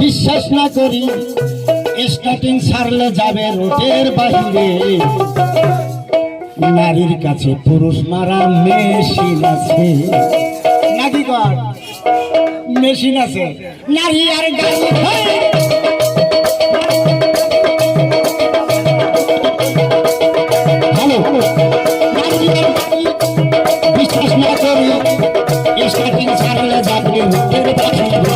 বিশ্বাস না করি স্টার্টিং সারলে যাবে রোডের বাইরে নারীর কাছে পুরুষ মারা মেশিন আছে। নাকি মেশিন আছে। নারী আর গাড়ি বিশ্বাস না করি স্টার্টিং সারলে যাবে রোডের বাইরে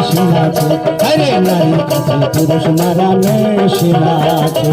মেশিন আছে আরে নারী কাতাল পুরুষ মারা মেশিন আছে